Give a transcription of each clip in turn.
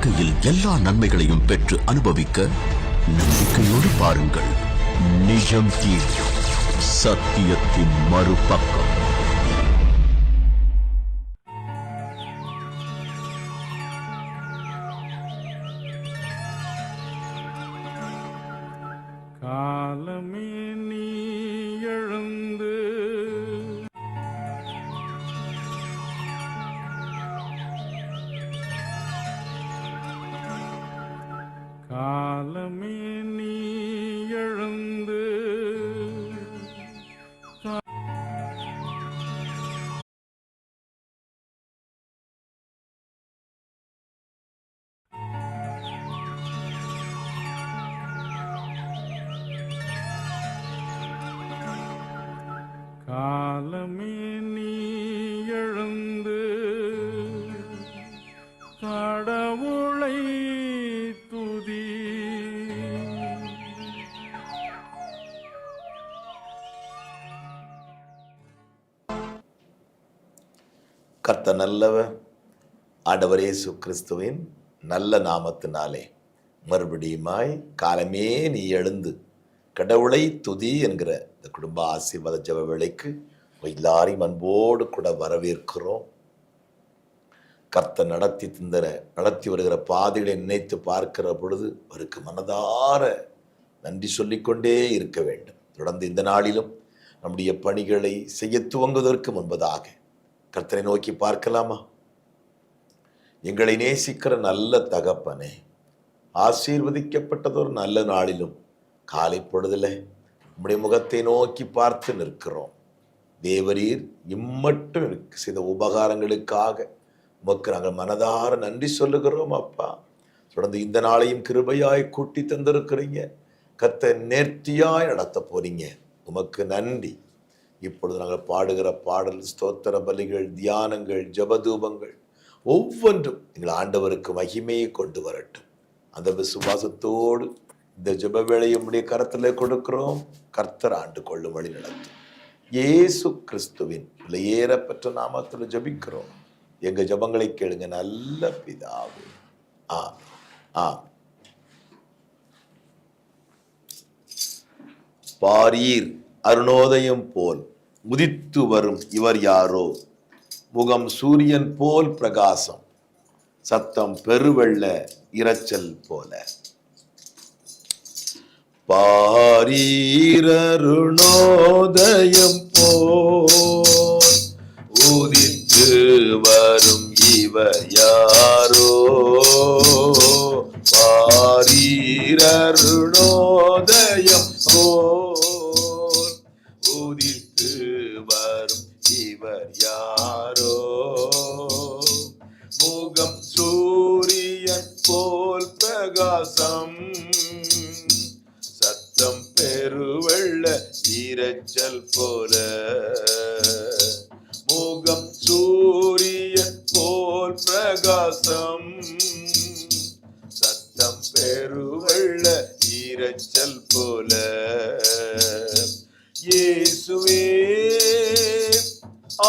வாழ்க்கையில் எல்லா நன்மைகளையும் பெற்று அனுபவிக்க நம்பிக்கையோடு பாருங்கள். நிஜம் தீர் சத்தியத்தின் மறுபக்கம். கர்த்த நல்லவர் ஆண்டவர் இயேசு கிறிஸ்துவின் நல்ல நாமத்தினாலே மறுபடியுமாய் காலமே நீ எழுந்து கடவுளை துதி என்கிற இந்த குடும்ப ஆசீர்வாத ஜப வேலைக்கு எல்லாரையும் அன்போடு கூட வரவேற்கிறோம். கர்த்த நடத்தி தந்திர நடத்தி வருகிற பாதைகளை நினைத்து பார்க்கிற பொழுது அவருக்கு மனதார நன்றி சொல்லிக்கொண்டே இருக்க வேண்டும். தொடர்ந்து இந்த நாளிலும் நம்முடைய பணிகளை செய்ய துவங்குவதற்கு முன்பதாக கர்த்தரை நோக்கி பார்க்கலாமா? எங்களை நேசிக்கிற நல்ல தகப்பனே ஆசீர்வதிக்கப்பட்டதொரு நல்ல நாளிலும் காலை பொழுதில் நம்முடைய முகத்தை நோக்கி பார்த்து நிற்கிறோம். தேவரீர் இம்மட்டும் செய்த உபகாரங்களுக்காக உமக்கு நாங்கள் மனதார நன்றி சொல்லுகிறோம் அப்பா. தொடர்ந்து இந்த நாளையும் கிருபையாய் கூட்டி தந்திருக்கிறீங்க. கத்தை நேர்த்தியாய் நடத்த போறீங்க. உமக்கு நன்றி. இப்பொழுது நாங்கள் பாடுகிற பாடல் ஸ்தோத்திர பலிகள் தியானங்கள் ஜபதூபங்கள் ஒவ்வொன்றும் எங்கள் ஆண்டவருக்கு மகிமையை கொண்டு வரட்டும். அந்த விசுவாசத்தோடு இந்த ஜப வேளையை உடைய கரத்தில் கொடுக்கிறோம். கர்த்தர் ஆண்டு கொள்ளும் வழி நடத்தும். இயேசு கிறிஸ்துவின் விலையேறப்பெற்ற நாமத்தில் ஜெபிக்கிறோம். எங்கள் ஜெபங்களை கேளுங்க. நல்ல பிதாவு. ஆ ஆ. பாரீர். அருணோதயம் போல் உதித்து வரும் இவர் யாரோ? முகம் சூரியன் போல் பிரகாசம் சத்தம் பெருவெள்ள இரைச்சல் போல. பாரீரருணோதயம் போல் உதித்து வரும் இவர் யாரோ? பாரீரருணோ பிரகாசம் சத்தம் பெருவள்ள ஈரச்சல் போல. இயேசுவே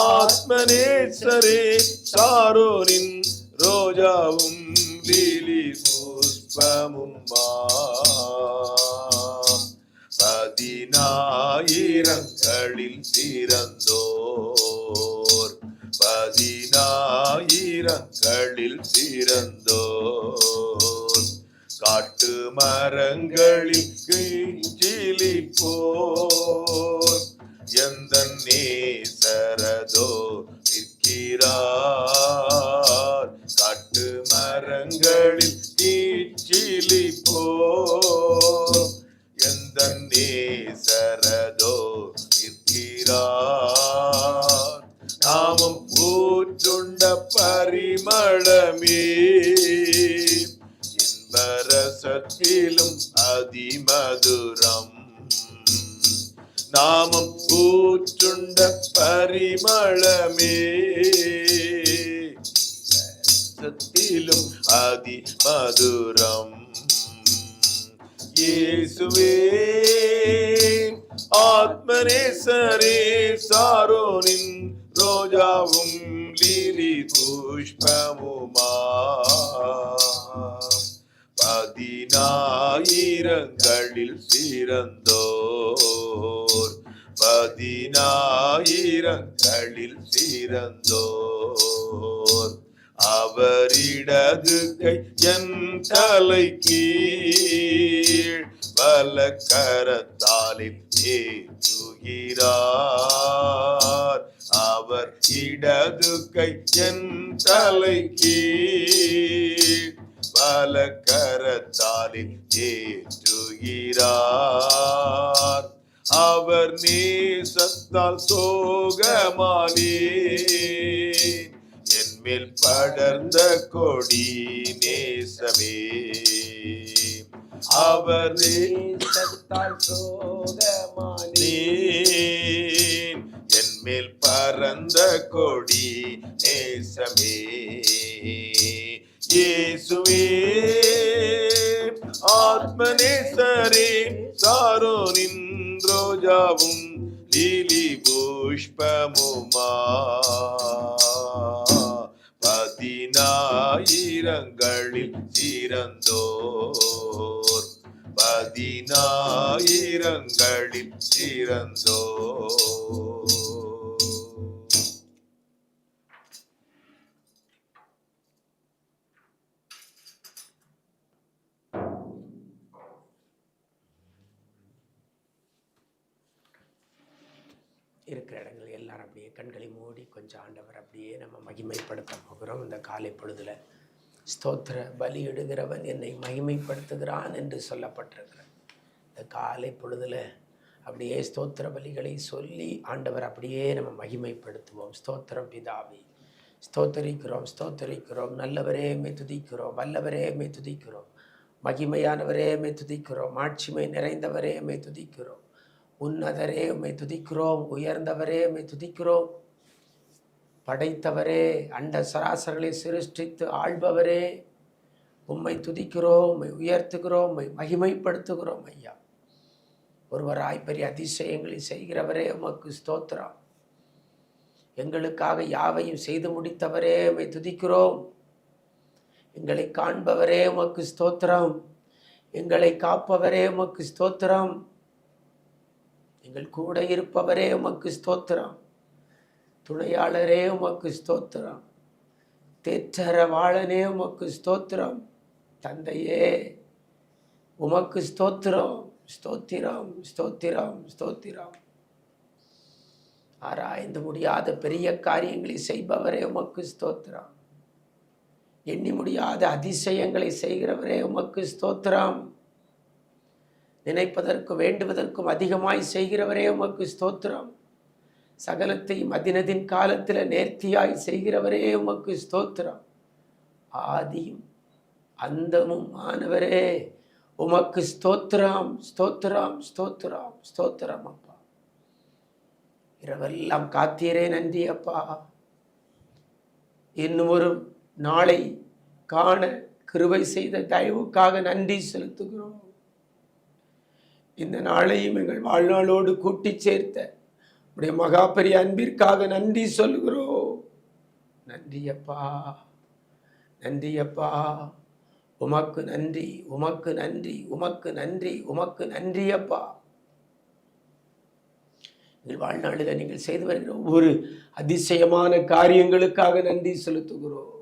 ஆத்மநேசரே சாரோனின் ரோஜாவும் லீலி புஷ்பமும் பதினாயிரங்களில் சிறந்தோர் பதினாயிரங்களில் சிறந்தோர் காட்டு மரங்களில் கிஞ்சிலி போர் எந்த நேசரதோ நிற்கிறார். காட்டு மரங்களில் கீச்சிலி போர் எந்த நேசரதோ நிற்கிறார். ஊற்றுண்ட பரிமளமே. இன்பரசத்திலும் அதிமதுரம். நாமம் ஊற்றுண்ட பரிமளமே. சத்திலும் அதி மதுரம் இயேசுவே ஆத்மநேசரே சாரோனின் ரோஜாவும் லீலி புஷ்பமுமா? பதினாயிரங்களில் சிறந்தோர். பதினாயிரங்களில் சிறந்தோர். அவரிடது கை என் தலை கீழ் வலக்கரத்தாலே ஏற்றுகிறார். அவர் இடது கை என் தலைக்கு கீழ். வலக்கரத்தாலே ஏற்றுகிறார். அவர் நேசத்தால் சோகமானே என் மேல் படர்ந்த கொடி நேசமே. அவர் நேசத்தால் சோகமானே. என் மேல் பறந்த கொடி நேசமே. இயேசுவே ஆத்மநேசரே சாரோனின் ரோஜாவும் லீலி புஷ்பமுமா. பதினாயிரங்களில் சிறந்தோர். பதினாயிரங்களில் சிறந்தோர். இருக்கிற இடங்கள் எல்லாரும் அப்படியே கண்களை மூடி கொஞ்சம் ஆண்டவர் அப்படியே நம்ம மகிமைப்படுத்த போகிறோம். இந்த காலை பொழுதில் ஸ்தோத்திர பலி இடுகிறவன் என்னை மகிமைப்படுத்துகிறான் என்று சொல்லப்பட்டிருக்கிற இந்த காலை பொழுதில் அப்படியே ஸ்தோத்திர பலிகளை சொல்லி ஆண்டவர் அப்படியே நம்ம மகிமைப்படுத்துவோம். ஸ்தோத்திரம் பிதாவி ஸ்தோத்தரிக்கிறோம் ஸ்தோத்தரிக்கிறோம். நல்லவரே மே துதிக்கிறோம். வல்லவரே மே துதிக்கிறோம். மகிமையானவரே மே துதிக்கிறோம். ஆட்சிமை நிறைந்தவரே மே துதிக்கிறோம். உன்னதரே உம்மை துதிக்கிறோம். உயர்ந்தவரே உம்மை துதிக்கிறோம். படைத்தவரே அண்ட சராசரங்களை சிருஷ்டித்து ஆள்பவரே உம்மை துதிக்கிறோம் உம்மை உயர்த்துகிறோம் உம்மை மகிமைப்படுத்துகிறோம் ஐயா. ஒருவராய் பெரிய அதிசயங்களை செய்கிறவரே உமக்கு ஸ்தோத்திரம். எங்களுக்காக யாவையும் செய்து முடித்தவரே உம்மை துதிக்கிறோம். எங்களை காண்பவரே உமக்கு ஸ்தோத்திரம். எங்களை காப்பவரே உமக்கு ஸ்தோத்திரம். எங்கள் கூட இருப்பவரே உமக்கு ஸ்தோத்திரம். துணையாளரே உமக்கு ஸ்தோத்திரம். தேற்றரவாளனே உமக்கு ஸ்தோத்திரம். தந்தையே உமக்கு ஸ்தோத்திரம். ஸ்தோத்திரம் ஸ்தோத்திரம் ஸ்தோத்திரம். ஆராய்ந்து முடியாத பெரிய காரியங்களை செய்பவரே உமக்கு ஸ்தோத்திரம். எண்ணி முடியாத அதிசயங்களை செய்கிறவரே உமக்கு ஸ்தோத்திரம். நினைப்பதற்கும் வேண்டுவதற்கும் அதிகமாய் செய்கிறவரே உமக்கு ஸ்தோத்திரம். சகலத்தையும் அதினதின் காலத்தில் நேர்த்தியாய் செய்கிறவரே உமக்கு ஸ்தோத்திரம். ஆதியும் அந்தமும் ஆனவரே உமக்கு ஸ்தோத்திரம் ஸ்தோத்திரம் ஸ்தோத்திரம் ஸ்தோத்திரம் அப்பா. இரவெல்லாம் காத்தீரே நன்றி அப்பா. இன்னும் ஒரு நாளை காண கிருவை செய்த தயவுக்காக நன்றி செலுத்துகிறோம். இந்த நாளையும் எங்கள் வாழ்நாளோடு கூட்டி சேர்த்த உடைய மகாபெரிய அன்பிற்காக நன்றி சொல்கிறோம் நன்றியப்பா நன்றியப்பா உமக்கு நன்றி உமக்கு நன்றி உமக்கு நன்றி உமக்கு நன்றி அப்பா. எங்கள் வாழ்நாளில் நீங்கள் செய்து வருகிற ஒவ்வொரு அதிசயமான காரியங்களுக்காக நன்றி செலுத்துகிறோம்.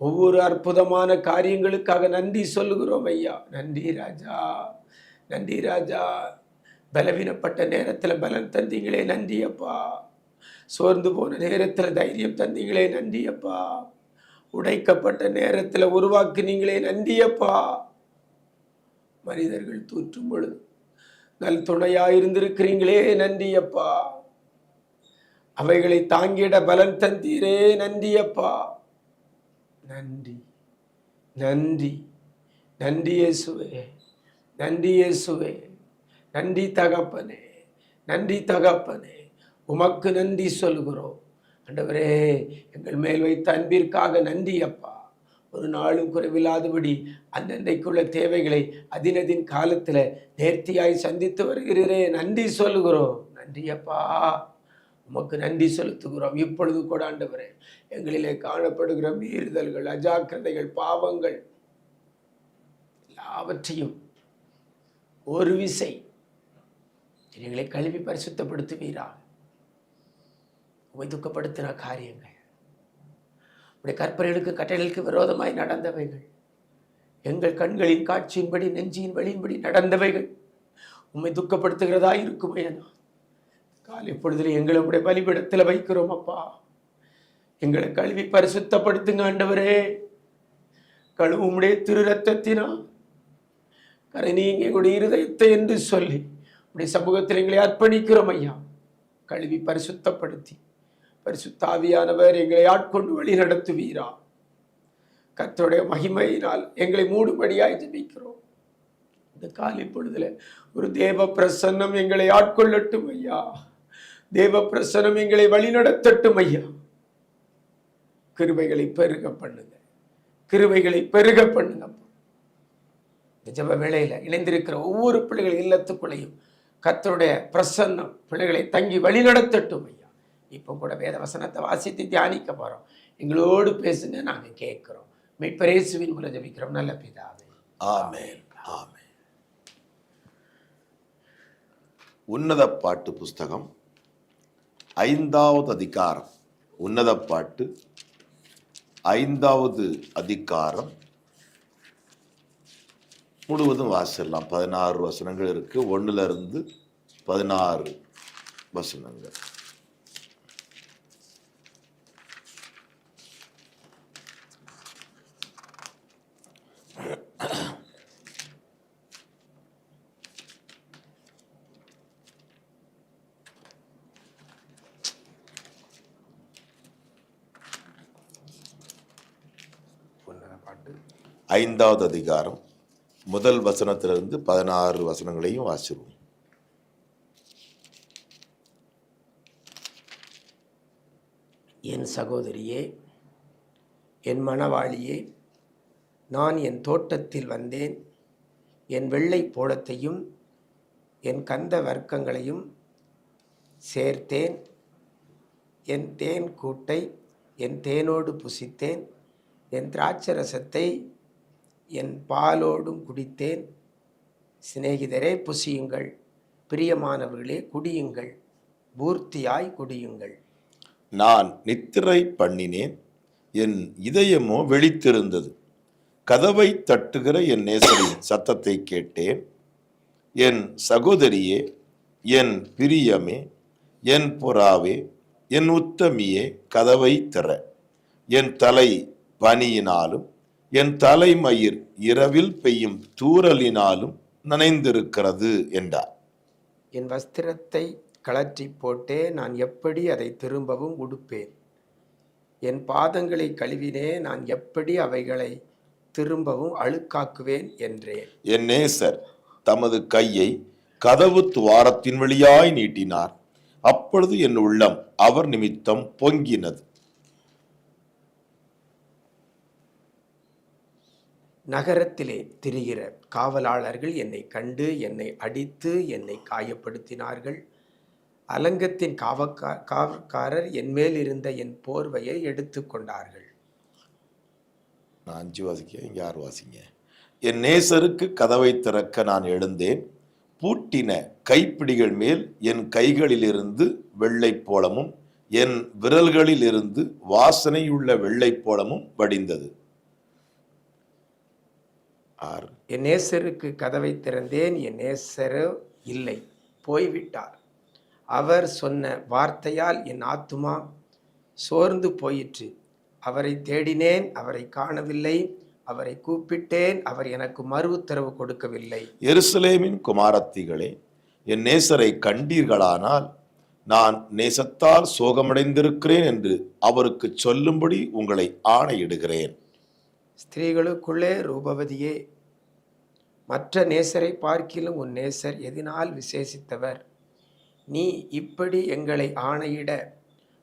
ஒவ்வொரு அற்புதமான காரியங்களுக்காக நன்றி சொல்லுகிறோம் ஐயா. நன்றி ராஜா. நன்றி ராஜா. பலவீனப்பட்ட நேரத்தில் பலன் தந்தீங்களே நன்றி அப்பா சோர்ந்து போன நேரத்தில் தைரியம் தந்தீங்களே நன்றி அப்பா உடைக்கப்பட்ட நேரத்தில் உருவாக்குனீங்களே நன்றி அப்பா மனிதர்கள் தூற்றும் பொழுது நல் துணையாக இருந்திருக்கிறீங்களே நன்றி அப்பா அவைகளை தாங்கிட பலன் தந்தீரே நன்றி அப்பா நன்றி நன்றி நன்றி இயேசுவே. நன்றி இயேசுவே நன்றி தகப்பனே நன்றி தகப்பனே உமக்கு நன்றி சொல்கிறோம் ஆண்டவரே எங்கள் மேல் வைத்த அன்பிற்காக நன்றி அப்பா ஒரு நாளும் குறைவில்லாதபடி அன்னன்றைக்குள்ள தேவைகளை அதினதின் காலத்தில் நேர்த்தியாய் சந்தித்து வருகிறீரே. நன்றி சொல்கிறோம் நன்றி அப்பா உமக்கு நன்றி செலுத்துகிறோம். இப்பொழுது கூட ஆண்டவரே எங்களிலே காணப்படுகிற மீறுதல்கள் அஜாக்கிரதைகள் பாவங்கள் எல்லாவற்றையும் ஒரு விசை. எங்களை கழுவி பரிசுத்தப்படுத்துவீரா? உமை துக்கப்படுத்தின காரியங்கள். உடைய கற்பனைகளுக்கு கட்டளைக்கு விரோதமாய் நடந்தவைகள். எங்கள் கண்களின் காட்சியின்படி நெஞ்சின் வழியின்படி நடந்தவைகள். உண்மை துக்கப்படுத்துகிறதா இருக்குமே காலை பொழுதில் எங்களை உடைய பலிபிடத்தில் வைக்கிறோம் அப்பா. எங்களை கழுவி பரிசுத்தப்படுத்துங்க ஆண்டவரே. கழுவுமுடைய திரு ரத்தத்தினால் கரை நீங்க எங்களுடைய இருதயத்தை என்று சொல்லி உடைய சமூகத்தில் எங்களை அர்ப்பணிக்கிறோம் ஐயா. கழுவி பரிசுத்தப்படுத்தி பரிசுத்தாவியானவர் எங்களை ஆட்கொண்டு வழி நடத்துவீரா. கர்த்தருடைய மகிமையினால் எங்களை மூடுபடியாய் ஜபிக்கிறோம். இந்த காலை பொழுதுல ஒரு தேவ பிரசன்னம் எங்களை ஆட்கொள்ளட்டும் ஐயா. தேவ பிரசன்னம் எங்களை வழிநடத்தட்டும் ஐயா. கிருபைகளை பெருக பண்ணுங்க. கிருபைகளை பெருக பண்ணுங்க இந்த ஜெப வேளையில இணைந்திருக்கிற ஒவ்வொரு பிள்ளைகள் இல்லத்துக்குள்ளேயும் கத்தருடைய பிரசன்னம் பிள்ளைகளை தங்கி வழிநடத்தட்டும் ஐயா. இப்போ கூட வேத வசனத்தை வாசித்து தியானிக்க போகிறோம் எங்களோடு பேசுங்க நாங்கள் கேட்குறோம். மீட்பரேசுவின் மூலம் ஜபிக்கிறோம். நல்ல பிதாவே. ஆமே ஆமே உன்னத பாட்டு புஸ்தகம் ஐந்தாவது அதிகாரம். உன்னத பாட்டு ஐந்தாவது அதிகாரம். முழுவதும் வாசிடலாம் பதினாறு வசனங்கள் இருக்கு. ஒண்ணுல இருந்து பதினாறு வசனங்கள். ஐந்தாவது அதிகாரம். முதல் வசனத்திலிருந்து பதினாறு வசனங்களையும் வாசிடுவோம் என் சகோதரியே என் மணவாளியே நான் என் தோட்டத்தில் வந்தேன். என் வெள்ளை போலத்தையும் என் கந்த வர்க்கங்களையும் சேர்த்தேன். என் தேன் கூட்டை என் தேனோடு புசித்தேன். என் திராட்சரசத்தை என் பாலோடும் குடித்தேன். சிநேகிதரே புசியுங்கள். பிரியமானவர்களே குடியுங்கள். பூர்த்தியாய் குடியுங்கள். நான் நித்திரை பண்ணினேன். என் இதயமோ வெளித்திருந்தது. கதவை தட்டுகிற என் நேசரின் சத்தத்தை கேட்டேன். என் சகோதரியே என் பிரியமே என் புறாவே என் உத்தமியே கதவை திற. என் தலை பனியினாலும் என் தலைமயிர் இரவில் பெய்யும் தூறலினாலும் நனைந்திருக்கிறது என்றார். என் வஸ்திரத்தை கழற்றி போட்டே நான் எப்படி அதை திரும்பவும் உடுப்பேன்? என் பாதங்களை கழுவினே நான் எப்படி அவைகளை திரும்பவும் அழுக்காக்குவேன் என்றேன். என் நேசர் தமது கையை கதவு துவாரத்தின் வழியாய் நீட்டினார். அப்பொழுது என் உள்ளம் அவர் நிமித்தம் பொங்கினது. நகரத்திலே திரிகிற காவலாளர்கள் என்னை கண்டு என்னை அடித்து என்னை காயப்படுத்தினார்கள். அலங்கத்தின் காவக்கா காவற்காரர் என் மேல் இருந்த என் போர்வையை எடுத்துக்கொண்டார்கள் நான் அஞ்சு வாசிக்க யார் வாசிங்க. என் நேசருக்கு கதவை திறக்க நான் எழுந்தேன். பூட்டின கைப்பிடிகள் மேல் என் கைகளிலிருந்து வெள்ளை போலமும் என் விரல்களிலிருந்து வாசனையுள்ள வெள்ளை போலமும் வடிந்தது. ஆறு என் நேசருக்கு கதவை திறந்தேன் என் நேசரோ இல்லை. போய்விட்டார். அவர் சொன்ன வார்த்தையால் என் ஆத்துமா சோர்ந்து போயிற்று. அவரை தேடினேன் அவரை காணவில்லை. அவரை கூப்பிட்டேன் அவர் எனக்கு மறு உத்தரவு கொடுக்கவில்லை. எருசலேமின் குமாரத்திகளே என் நேசரை கண்டீர்களானால் நான் நேசத்தால் சோகமடைந்திருக்கிறேன் என்று அவருக்கு சொல்லும்படி உங்களை ஆணையிடுகிறேன். ஸ்திரீகளுக்குள்ளே ரூபவதியே மற்ற நேசரை பார்க்கிலும் உன் நேசர் எதினால் விசேஷித்தவர். நீ இப்படி எங்களை ஆணையிட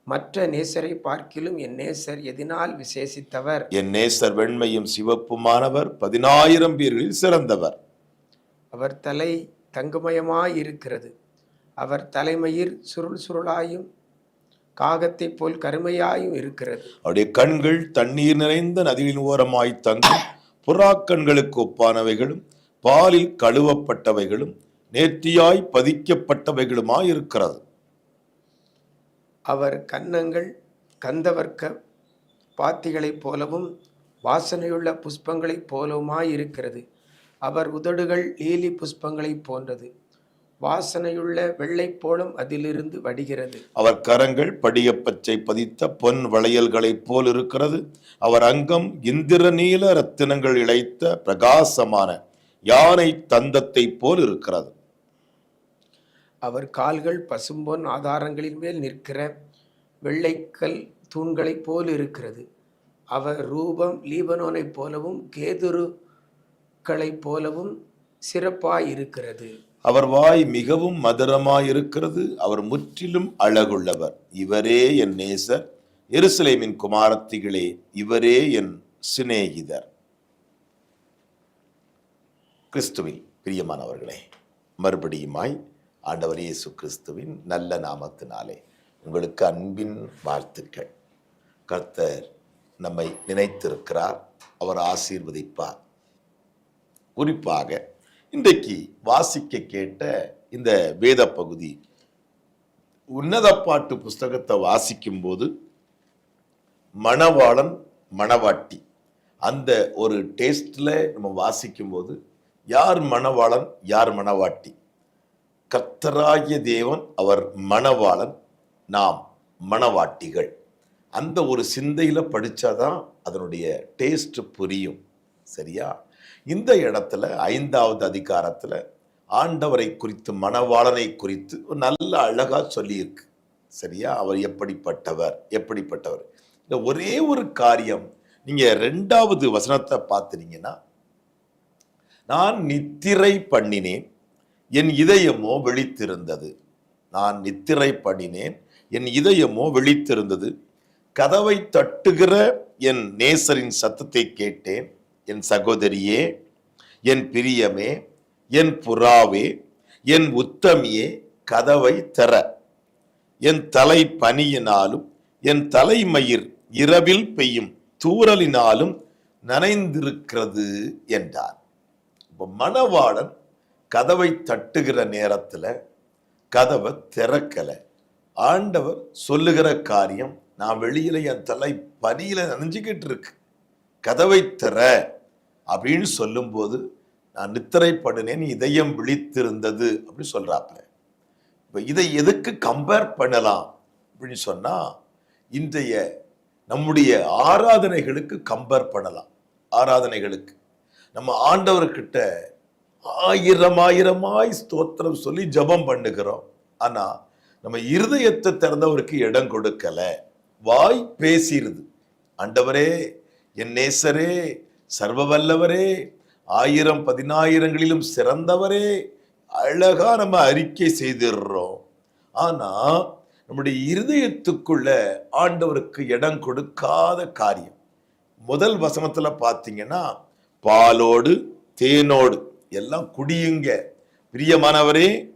மற்ற நேசரை பார்க்கிலும் என் நேசர் எதினால் விசேஷித்தவர். என் நேசர் வெண்மையும் சிவப்புமானவர் பதினாயிரம் பேர்களில் சிறந்தவர். அவர் தலை தங்குமயமாயிருக்கிறது. அவர் தலைமயிர் சுருள் சுருளாயும் காகத்தைப் போல் கருமையாயும் இருக்கிறது. அவருடைய கண்கள் தண்ணீர் நிறைந்த நதியின் ஓரமாய் தங்கும் புறாக்கண்களுக்கு ஒப்பானவைகளும் பாலில் கழுவப்பட்டவைகளும் நேர்த்தியாய் பதிக்கப்பட்டவைகளுமாய் இருக்கிறது அவர் கன்னங்கள் கந்தவர்க்க பாத்திகளைப் போலவும் வாசனையுள்ள புஷ்பங்களைப் போலவுமாயிருக்கிறது. அவர் உதடுகள் லீலி புஷ்பங்களைப் போன்றது. வாசனையுள்ள வெள்ளைப் போலும் அதிலிருந்து வடிகிறது. அவர் கரங்கள் படியப்பச்சை பதித்த பொன் வளையல்களைப் போல் இருக்கிறது அவர் அங்கம் இந்திரநீல ரத்தினங்கள் இழைத்த பிரகாசமான யானை தந்தத்தைப் போல் இருக்கிறது. அவர் கால்கள் பசும்பொன் ஆதாரங்களின் மேல் நிற்கிற வெள்ளைக்கல் தூண்களைப் போல் இருக்கிறது. அவர் ரூபம் லீபனோனைப் போலவும் கேதுருக்களைப் போலவும் சிறப்பாயிருக்கிறது. அவர் வாய் மிகவும் மதுரமாயிருக்கிறது. அவர் முற்றிலும் அழகுள்ளவர். இவரே என் நேசர். எருசலேமின் குமாரத்திகளே இவரே என் சிநேகிதர். கிறிஸ்துவில் பிரியமானவர்களே மறுபடியுமாய் ஆண்டவர் இயேசு கிறிஸ்துவின் நல்ல நாமத்தினாலே உங்களுக்கு அன்பின் வாழ்த்துக்கள். கர்த்தர் நம்மை நினைத்திருக்கிறார் அவர் ஆசீர்வதிப்பார். குறிப்பாக இன்றைக்கு வாசிக்க கேட்ட இந்த வேத பகுதி உன்னத பாட்டு புஸ்தகத்தை வாசிக்கும்போது மணவாளன் மணவாட்டி அந்த ஒரு டேஸ்டில் நம்ம வாசிக்கும்போது யார் மணவாளன் யார் மணவாட்டி? கர்த்தராகிய தேவன் அவர் மணவாளன் நாம் மணவாட்டிகள். அந்த ஒரு சிந்தையில் படித்தாதான் அதனுடைய டேஸ்ட் புரியும். சரியா? இந்த இடத்துல ஐந்தாவது அதிகாரத்தில் ஆண்டவரை குறித்து மணவாளனை குறித்து நல்ல அழகாக சொல்லியிருக்கு. சரியா? அவர் எப்படிப்பட்டவர் எப்படிப்பட்டவர்? இந்த ஒரே ஒரு காரியம் நீங்கள் ரெண்டாவது வசனத்தை பார்த்துனீங்கன்னா நான் நித்திரை பண்ணினேன் என் இதயமோ விழித்திருந்தது. நான் நித்திரை பண்ணினேன் என் இதயமோ விழித்திருந்தது. கதவை தட்டுகிற என் நேசரின் சத்தத்தை கேட்டேன். என் சகோதரியே என் பிரியமே என் புறாவே என் உத்தமியே கதவை தர. என் தலை பனியினாலும் என் தலைமயிர் இரவில் பெய்யும் தூறலினாலும் நனைந்திருக்கிறது என்றார். இப்போ மணவாளன் கதவை தட்டுகிற நேரத்தில் கதவை திறக்கல. ஆண்டவர் சொல்லுகிற காரியம் நான் வெளியில என் தலை பனியில நினைஞ்சுக்கிட்டு இருக்கு. கதவை திற அப்படின்னு சொல்லும்போது நான் நித்திரைப்படுனேன் இதயம் விழித்திருந்தது அப்படின்னு சொல்றாப்ல. இப்போ இதை எதுக்கு கம்பேர் பண்ணலாம் அப்படின்னு சொன்னா இன்றைய நம்முடைய ஆராதனைகளுக்கு கம்பேர் பண்ணலாம். ஆராதனைகளுக்கு. நம்ம ஆண்டவர்கிட்ட ஆயிரம் ஆயிரமாய் ஸ்தோத்திரம் சொல்லி ஜெபம் பண்ணுகிறோம். ஆனால் நம்ம இருதயத்தை திறந்தவருக்கு இடம் கொடுக்கலை. வாய் பேசிடுது ஆண்டவரே என் நேசரே சர்வ வல்லவரே ஆயிரம் பதினாயிரங்களிலும் சிறந்தவரே அழகா நம்ம அறிக்கை செய்திடுறோம். ஆனா நம்முடைய இருதயத்துக்குள்ள ஆண்டவருக்கு இடம் கொடுக்காத காரியம். முதல் வசனத்துல பார்த்தீங்கன்னா பாலோடு தேனோடு எல்லாம் குடியுங்க. பிரியமானவரே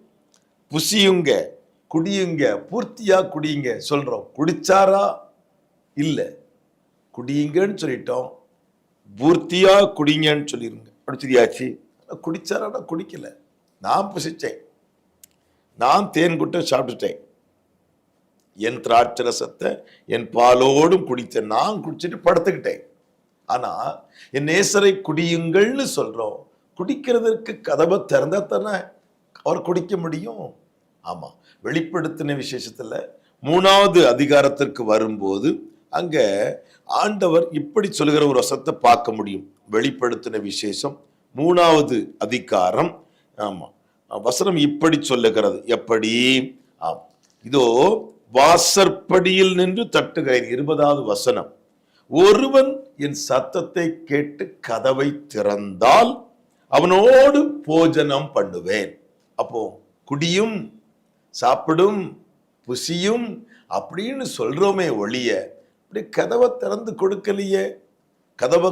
புசியுங்க குடியுங்க பூர்த்தியா குடியுங்க சொல்றோம். குடிச்சாரா? இல்லை. குடியுங்கன்னு சொல்லிட்டோம். பூர்த்தியா குடிங்கன்னு சொல்லிருங்க. அப்படி சரியாச்சு குடிச்சாரா? குடிக்கல. நான் புசிச்சேன். நான் தேன் குட்டை சாப்பிட்டுட்டேன். என் திராட்சரசத்தை என் பாலோடும் குடித்தேன் நான் குடிச்சிட்டு படுத்துக்கிட்டேன். ஆனா என் நேசரை குடியுங்கள்னு சொல்றோம். குடிக்கிறதற்கு கதவை திறந்தா தானே அவர் குடிக்க முடியும்? ஆமா. வெளிப்படுத்தின விசேஷத்துல மூணாவது அதிகாரத்திற்கு வரும்போது அங்க ஆண்டவர் இப்படி சொல்லுகிற ஒரு வசத்தை பார்க்க முடியும். வெளிப்படுத்தின விசேஷம் மூணாவது அதிகாரம். ஆமா. வசனம் இப்படி சொல்லுகிறது. எப்படி? ஆம். இதோ வாசற்படியில் நின்று தட்டுகிறேன். இருபதாவது வசனம். ஒருவன் என் சத்தத்தை கேட்டு கதவை திறந்தால் அவனோடு போஜனம் பண்ணுவேன். அப்போ குடியும் சாப்பிடும் புசியும் அப்படின்னு சொல்றோமே ஒழிய இப்படி கதவை திறந்து கொடுக்கலையே. கதவை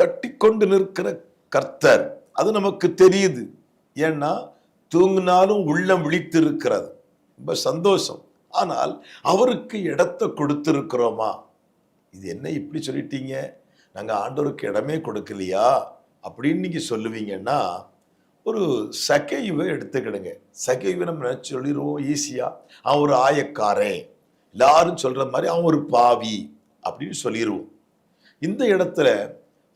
தட்டி கொண்டு நிற்கிற கர்த்தர் அது நமக்கு தெரியுது. ஏன்னா தூங்கினாலும் உள்ளம் விழித்து இருக்கிறது ரொம்ப சந்தோஷம். ஆனால் அவருக்கு இடத்தை கொடுத்துருக்கிறோமா? இது என்ன இப்படி சொல்லிட்டீங்க? நாங்கள் ஆண்டவருக்கு இடமே கொடுக்கலையா? அப்படின்னு நீங்கள் சொல்லுவீங்கன்னா ஒரு சகைவை எடுத்துக்கிடுங்க. சகைவை நம்ம நினைச்சு சொல்லிடுவோம் ஈஸியாக அவன் ஒரு ஆயக்காரன். எல்லாரும் சொல்கிற மாதிரி அவன் ஒரு பாவி அப்படின்னு சொல்லிடுவோம். இந்த இடத்துல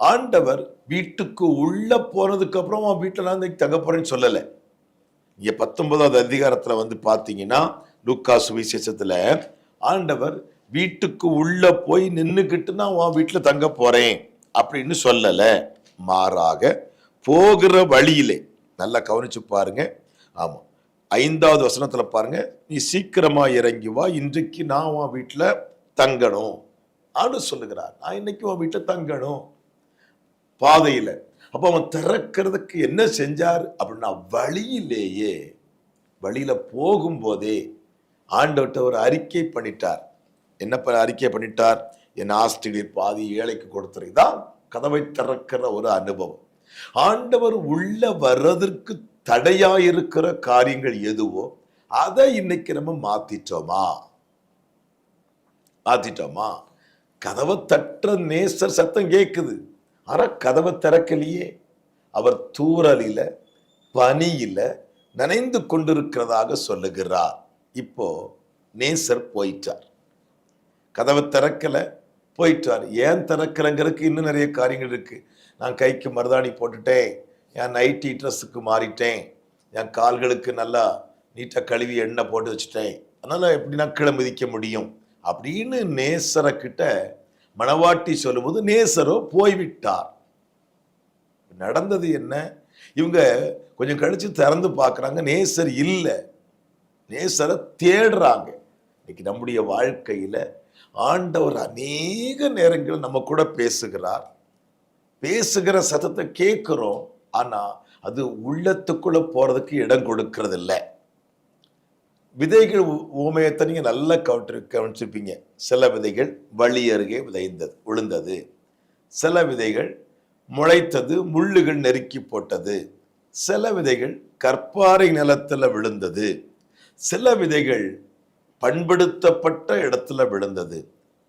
ஆண்டவர் வீட்டுக்கு உள்ளே போனதுக்கப்புறம் அவன் வீட்டில் நான் தகப்பறேன்னு சொல்லலை. இங்கே பத்தொன்பதாவது அதிகாரத்தில் வந்து பார்த்தீங்கன்னா லுக்கா சுவிசேஷத்தில் ஆண்டவர் வீட்டுக்கு உள்ள போய் நின்றுக்கிட்டு நான் உன் வீட்டில் தங்க போறேன் அப்படின்னு சொல்லலை. மாறாக போகிற வழியிலே நல்லா கவனிச்சு பாருங்க. ஆமாம் ஐந்தாவது வசனத்தில் பாருங்க. நீ சீக்கிரமாக இறங்கி வா இன்றைக்கு நான் உன் வீட்டில் தங்கணும் அப்படின்னு சொல்லுகிறார். நான் இன்னைக்கு உன் வீட்டில் தங்கணும். பாதையில். அப்போ அவன் திறக்கிறதுக்கு என்ன செஞ்சார் அப்படின்னா வழியிலேயே வழியில் போகும்போதே ஆண்டவர்கிட்ட ஒரு அறிக்கை பண்ணிட்டார். என்ன ப- அறிக்கை பண்ணிட்டார்? என் ஆஸ்திரேலிய பாதி ஏழைக்கு கொடுத்துரு இதான் கதவை திறக்கிற ஒரு அனுபவம். ஆண்டவர் உள்ள வர்றதற்கு தடையா இருக்கிற காரியங்கள் எதுவோ அதை இன்னைக்கு நம்ம மாத்திட்டோமா? மாத்திட்டோமா? கதவை தட்டுற நேசர் சத்தம் கேட்குது ஆனா கதவை திறக்கலையே. அவர் தூரலில பனியில நனைந்து கொண்டிருக்கிறதாக சொல்லுகிறார். இப்போ நேசர் போயிட்டார். கதவை திறக்கல போயிட்டார். ஏன் திறக்கலங்கிறதுக்கு இன்னும் நிறைய காரியங்கள் இருக்குது நான் கைக்கு மருதாணி போட்டுட்டேன். என் நைட்டி ட்ரெஸ்ஸுக்கு மாறிட்டேன். என் கால்களுக்கு நல்லா நீட்டாக கழுவி எண்ணெய் போட்டு வச்சுட்டேன். அதனால் எப்படி நான் கீழே மிதிக்க முடியும்? அப்படின்னு நேசரை கிட்ட மணவாட்டி சொல்லும்போது நேசரோ போய்விட்டார். நடந்தது என்ன? இவங்க கொஞ்சம் கழித்து திறந்து பார்க்குறாங்க. நேசர் இல்லை. நேசரை தேடுறாங்க. இன்னைக்கு நம்முடைய வாழ்க்கையில் ஆண்டவர் அநேக நேரங்கள் நம்ம கூட பேசுகிறார். பேசுகிற சத்தத்தை கேட்குறோம். ஆனால் அது உள்ளத்துக்குள்ள போகிறதுக்கு இடம் கொடுக்கறது இல்ல விதைகள் ஊமையத்தை நீங்கள் நல்லா கவனிச்சு கவனிச்சிருப்பீங்க. சில விதைகள் வழி அருகே விதைந்தது விழுந்தது. சில விதைகள் முளைத்தது முள்ளுகள் நெருக்கி போட்டது. சில விதைகள் கற்பாறை நிலத்தில் விழுந்தது. சில விதைகள் பண்படுத்தப்பட்ட இடத்துல விழுந்தது.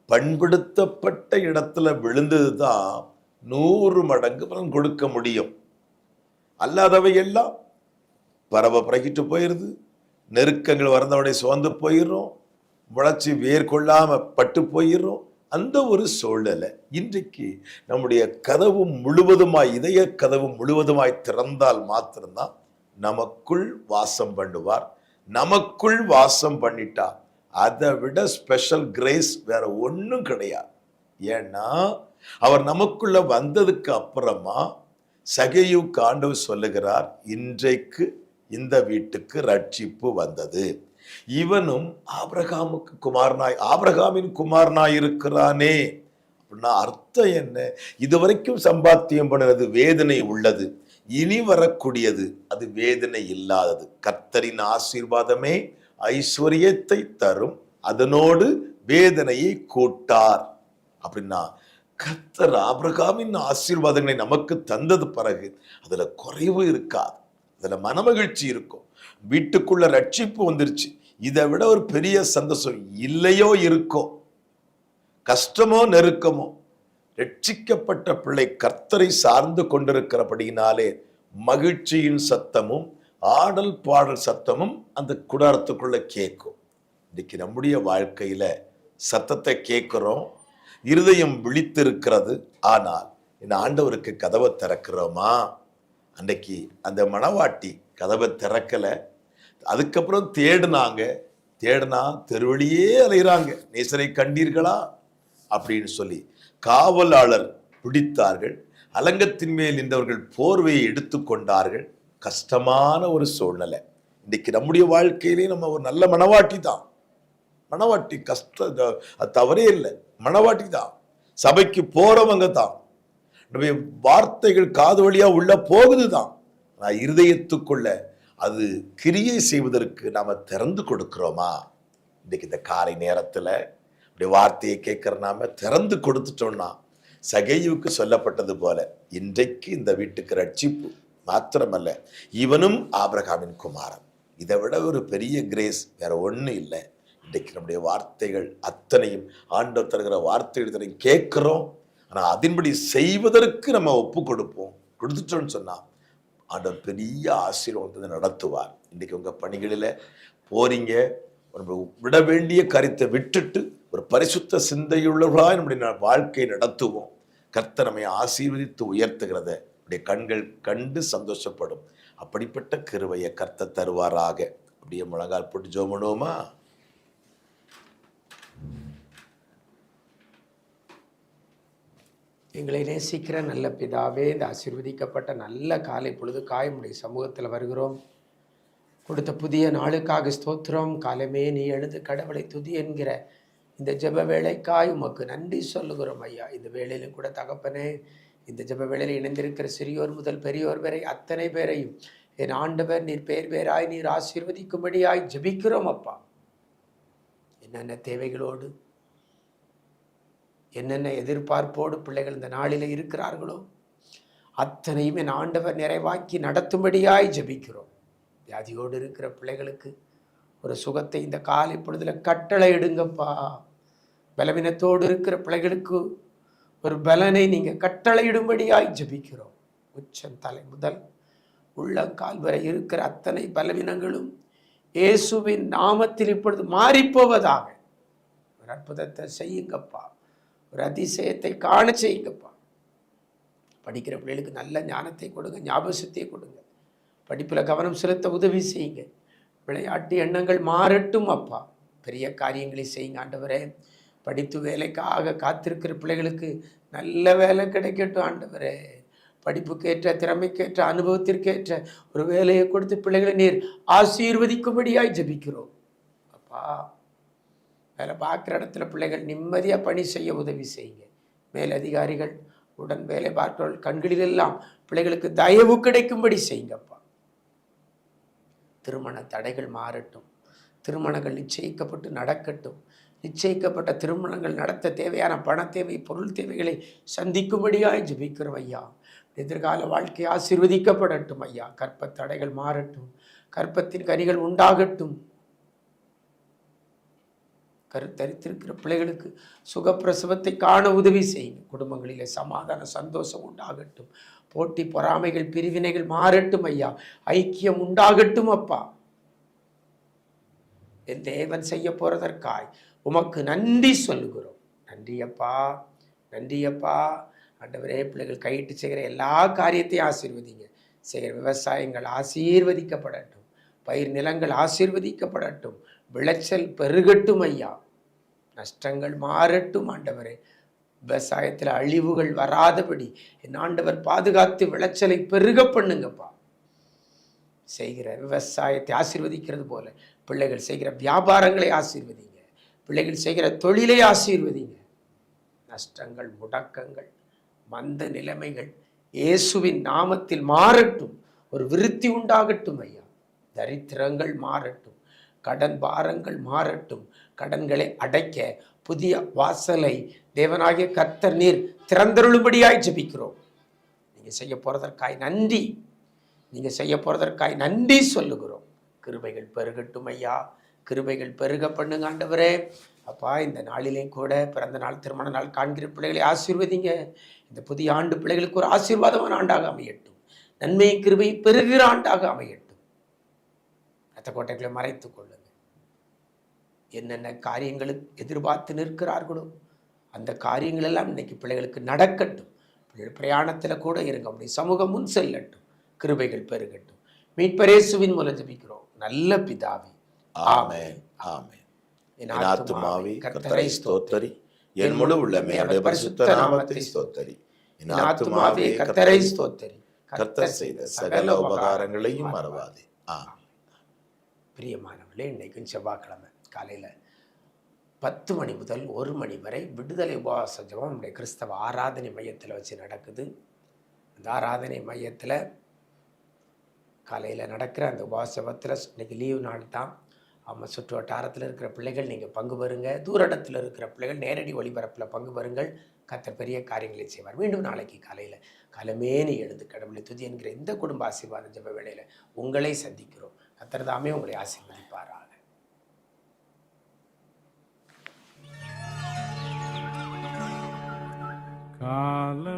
பண்படுத்தப்பட்ட இடத்துல விழுந்தது தான் நூறு மடங்கு பலன் கொடுக்க முடியும். அல்லாதவை எல்லாம் பறவை பிறகிட்டு போயிடுது நெருக்கங்கள் வரந்தவனை சோர்ந்து போயிடுறோம் முளைச்சி வேர்கொள்ளாம பட்டு போயிடுறோம் அந்த ஒரு சூழ்நிலை. இன்றைக்கு நம்முடைய கதவு முழுவதுமாய் இதய கதவு முழுவதுமாய் திறந்தால் மாத்திரம்தான் நமக்குள் வாசம் பண்ணுவார். நமக்குள் வாசம் பண்ணிட்டா. அதை விட ஸ்பெஷல் கிரேஸ் வேற ஒன்றும் கிடையாது. ஏன்னா அவர் நமக்குள்ள வந்ததுக்கு அப்புறமா சகையு காண்டவர் சொல்லுகிறார் இன்றைக்கு இந்த வீட்டுக்கு ரட்சிப்பு வந்தது. இவனும் ஆபிரகாமுக்கு குமாரனாய் ஆபிரகாமின் குமாரனாய் இருக்கிறானே. அப்படின்னா அர்த்தம் என்ன? இதுவரைக்கும் சம்பாத்தியம் பண்ணுறது வேதனை உள்ளது. இனி வரக்கூடியது அது வேதனை இல்லாதது. கர்த்தரின் ஆசீர்வாதமே ஐஸ்வர்யத்தை தரும். அதனோடு வேதனையை கூட்டார். அப்படின்னா கர்த்தர் ஆபிரகாமின் ஆசீர்வாதங்களை நமக்கு தந்தது பிறகு அதுல குறைவு இருக்காது. அதுல மனமகிழ்ச்சி இருக்கும். வீட்டுக்குள்ள ரட்சிப்பு வந்துருச்சு. இதை விட ஒரு பெரிய சந்தோஷம் இல்லையோ இருக்கோ? கஷ்டமோ நெருக்கமோ? ரட்சிக்கப்பட்ட பிள்ளை கர்த்தரை சார்ந்து கொண்டிருக்கிறபடியினாலே மகிழ்ச்சியின் சத்தமும் ஆடல் பாடல் சத்தமும் அந்த குடாரத்துக்குள்ள கேட்கும். இன்னைக்கு நம்முடைய வாழ்க்கையில சத்தத்தை கேட்கிறோம் இருதயம் விழித்திருக்கிறது. ஆனால் இந்த ஆண்டவருக்கு கதவை திறக்கிறோமா? அன்னைக்கு அந்த மணவாட்டி கதவை திறக்கல. அதுக்கப்புறம் தேடுனாங்க. தேடுனா தெருவழியே அலைகிறாங்க நேசரை கண்டீர்களா? அப்படின்னு சொல்லி காவலாளர் பிடித்தார்கள். அலங்கத்தின் மேல் நின்றவர்கள் போர்வையை எடுத்துக்கொண்டார்கள் கஷ்டமான ஒரு சூழ்நிலை. இன்னைக்கு நம்முடைய வாழ்க்கையிலே நம்ம ஒரு நல்ல மனவாட்டி தான். மனவாட்டி கஷ்ட அது தவறே இல்லை. மனவாட்டி தான். சபைக்கு போறவங்க தான். நம்முடைய வார்த்தைகள் காது வழியா உள்ள போகுது தான். ஆனால் இருதயத்துக்குள்ள அது கிரியை செய்வதற்கு நாம் திறந்து கொடுக்கிறோமா? இன்னைக்கு இந்த காலை நேரத்தில் இப்படி வார்த்தையை கேட்குற நாம திறந்து கொடுத்துட்டோம்னா சகைவுக்கு சொல்லப்பட்டது போல இன்றைக்கு இந்த வீட்டுக்கு ரட்சிப்பு மாத்திரமல்ல இவனும் ஆபிரகாமின் குமாரன். இதை விட ஒரு பெரிய கிரேஸ் வேற ஒன்றும் இல்லை. இன்றைக்கு நம்முடைய வார்த்தைகள் அத்தனையும் ஆண்டவர் தருகிற வார்த்தைகள் இத்தனையும் கேட்குறோம். ஆனால் அதன்படி செய்வதற்கு நம்ம ஒப்பு கொடுப்போம். கொடுத்துட்டோம்னு சொன்னால் ஆண்டவர் பெரிய ஆசீர்வாதத்தை நடத்துவார். இன்றைக்கி உங்கள் பணிகளில் போறீங்க நம்ம விட வேண்டிய கருத்தை விட்டுட்டு ஒரு பரிசுத்த சிந்தையுள்ளவர்களாய் நம்முடைய வாழ்க்கை வாழ்க்கையை நடத்துவோம். கர்த்தர் நம்மை ஆசீர்வதித்து உயர்த்துகிறத நம்முடைய கண்கள் கண்டு சந்தோஷப்படும். அப்படிப்பட்ட கிருவையை கர்த்தர் தருவாராக. அப்படியே முழங்கால் போட்டு ஜோம் பண்ணுவோமா எங்களை நேசிக்கிற நல்ல பிதாவே இந்த ஆசீர்வதிக்கப்பட்ட நல்ல காலை பொழுது காயமுடைய சமூகத்தில் வருகிறோம். கொடுத்த புதிய நாளுக்காக ஸ்தோத்திரம். காலமே நீ எழுது கடவுளை துதி என்கிற இந்த ஜெப வேலைக்காய் உமக்கு நன்றி சொல்லுகிறோம் ஐயா. இந்த வேலையிலும் கூட தகப்பனே இந்த ஜப வேலையில் இணைந்திருக்கிற சிறியோர் முதல் பெரியோர் வரை அத்தனை பேரையும் என் ஆண்டவர் நீர் பேர் பேராய் நீர் ஆசீர்வதிக்கும்படியாய் ஜெபிக்கிறோம் அப்பா. என்னென்ன தேவைகளோடு என்னென்ன எதிர்பார்ப்போடு பிள்ளைகள் இந்த நாளில் இருக்கிறார்களோ அத்தனையும் என் ஆண்டவர் நிறைவாக்கி நடத்தும்படியாய் ஜெபிக்கிறோம். வியாதியோடு இருக்கிற பிள்ளைகளுக்கு ஒரு சுகத்தை இந்த காலை பொழுதுல கட்டளை எடுங்கப்பா பலவீனத்தோடு இருக்கிற பிள்ளைகளுக்கு ஒரு பலனை நீங்கள் கட்டளையிடும்படியாய் ஜெபிக்கிறோம். உச்சம் தலை முதல் உள்ளங்கால் வரை இருக்கிற அத்தனை பலவீனங்களும் இயேசுவின் நாமத்தில் இப்பொழுது மாறிப்போவதாக. ஒரு அற்புதத்தை செய்யுங்கப்பா. ஒரு அதிசயத்தை காண செய்யுங்கப்பா. படிக்கிற பிள்ளைகளுக்கு நல்ல ஞானத்தை கொடுங்க ஞாபகத்தை கொடுங்க. படிப்பில் கவனம் செலுத்த உதவி செய்யுங்க. விளையாட்டு எண்ணங்கள் மாறட்டும் அப்பா. பெரிய காரியங்களை செய்யுங்க ஆண்டவரே. படித்து வேலைக்காக காத்திருக்கிற பிள்ளைகளுக்கு நல்ல வேலை கிடைக்கட்டும் ஆண்டவரே. படிப்புக்கேற்ற திறமைக்கேற்ற அனுபவத்திற்கேற்ற ஒரு வேலையை கொடுத்து பிள்ளைகளை நீர் ஆசீர்வதிக்கும்படியாய் ஜபிக்கிறோம். அப்பா வேலை பார்க்குற இடத்துல பிள்ளைகள் நிம்மதியாக பணி செய்ய உதவி செய்யுங்க. மேலதிகாரிகள் உடன் வேலை பார்க்கிறவர்கள் கண்களிலெல்லாம் பிள்ளைகளுக்கு தயவு கிடைக்கும்படி செய்யுங்கப்பா. திருமண தடைகள் மாறட்டும். திருமணங்கள் நிச்சயிக்கப்பட்டு நடக்கட்டும். நிச்சயிக்கப்பட்ட திருமணங்கள் நடத்த தேவையான பண தேவை பொருள் தேவைகளை சந்திக்கும்படியாய் ஜபிக்கிறோம் ஐயா. எதிர்கால வாழ்க்கை ஆசீர்வதிக்கப்படட்டும் ஐயா. கற்ப தடைகள் மாறட்டும். கற்பத்தின் கனிகள் உண்டாகட்டும். கருத்தரித்திருக்கிற பிள்ளைகளுக்கு சுகப்பிரசவத்தை காண உதவி செய்யுங்க குடும்பங்களிலே சமாதான சந்தோஷம் உண்டாகட்டும். போட்டி பொறாமைகள் பிரிவினைகள் மாறட்டும் ஐயா. ஐக்கியம் உண்டாகட்டும் அப்பா. என் தேவன் செய்ய போறதற்காய் உமக்கு நன்றி சொல்லுகிறோம். நன்றியப்பா நன்றியப்பா ஆண்டவரே பிள்ளைகள் கையிட்டு செய்கிற எல்லா காரியத்தையும் ஆசீர்வதிங்க. செய்கிற விவசாயங்கள் ஆசீர்வதிக்கப்படட்டும். பயிர் நிலங்கள் ஆசீர்வதிக்கப்படட்டும். விளைச்சல் பெருகட்டும் ஐயா. நஷ்டங்கள் மாறட்டும் ஆண்டவரே. விவசாயத்தில் அழிவுகள் வராதபடி என் ஆண்டவர் பாதுகாத்து விளைச்சலை பெருக பண்ணுங்கப்பா. செய்கிற விவசாயத்தை ஆசீர்வதிக்கிறது போல பிள்ளைகள் செய்கிற வியாபாரங்களை ஆசீர்வதிங்க. பிள்ளைகள் செய்கிற தொழிலை ஆசீர்வதிங்க. நஷ்டங்கள் முடக்கங்கள் மந்த நிலைமைகள் இயேசுவின் நாமத்தில் மாறட்டும். ஒரு விருத்தி உண்டாகட்டும் ஐயா. தரித்திரங்கள் மாறட்டும். கடன் பாரங்கள் மாறட்டும். கடன்களை அடைக்க புதிய வாசலை தேவனாகிய கர்த்தர் நீர் திறந்தருளும்படியாய் ஜெபிக்கிறோம். நீங்கள் செய்ய போகிறதற்காய் நன்றி. நீங்கள் செய்ய போகிறதற்காய் நன்றி சொல்லுகிறோம். கிருபைகள் பெருகட்டும் ஐயா. கிருபைகள் பெருக பண்ணுங்க ஆண்டவரே. அப்பா இந்த நாளிலேயும் கூட பிறந்த நாள் திருமண நாள் காண்கிற பிள்ளைகளை ஆசீர்வதிங்க. இந்த புதிய ஆண்டு பிள்ளைகளுக்கு ஒரு ஆசீர்வாதமான ஆண்டாக அமையட்டும். நன்மை கிருபை பெருகிற ஆண்டாக அமையட்டும். ரத்த கோட்டைகளை மறைத்துக் கொள்ளுங்க என்னென்ன காரியங்களுக்கு எதிர்பார்த்து நிற்கிறார்களோ அந்த காரியங்கள் எல்லாம் இன்னைக்கு பிள்ளைகளுக்கு நடக்கட்டும். பிள்ளைகள் பிரயாணத்தில் கூட இருங்க. அப்படி சமூகம் முன் செல்லட்டும். கிருபைகள் பெருகட்டும். மீட்பரேசுவின் மூலம் ஜெபிக்கிறோம். நல்ல பிதாவே. ஆமென். ஆமென். என் ஆத்துமாவே கர்த்தரை ஸ்தோத்தரி. என் முழு உள்ளமே அவருடைய பரிசுத்த நாமத்தை ஸ்தோத்தரி. என் ஆத்துமாவே கர்த்தரை ஸ்தோத்தரி. கர்த்தர் செய்த சகல உபகாரங்களையும் மறவாதே. பிரியமானவர்களே இன்னைக்கும் செவ்வாய்க்கிழமை காலையில் பத்து மணி முதல் ஒரு மணி வரை விடுதலை உபவாச ஜெபம் நம்முடைய கிறிஸ்தவ ஆராதனை மையத்தில் வச்சு நடக்குது. அந்த ஆராதனை மையத்தில் காலையில் நடக்கிற அந்த உபவாச ஜெபத்தில் இன்னைக்கு லீவு நாள் தான் ஆமாம் சுற்று வட்டாரத்தில் இருக்கிற பிள்ளைகள் நீங்கள் பங்கு பெறுங்க. தூரடத்தில் இருக்கிற பிள்ளைகள் நேரடி ஒளிபரப்பில் பங்கு பெறுங்கள். கத்தர் பெரிய காரியங்களை செய்வார். மீண்டும் நாளைக்கு காலையில் காலமே நீ எழுந்து கடவுளை துதி என்கிற இந்த குடும்ப ஆசீர்வாதம் ஜப வேளையில் உங்களை சந்திக்கிறோம். கத்தர் தாமே உங்களை ஆசீர்வதிப்பாராக. காலம்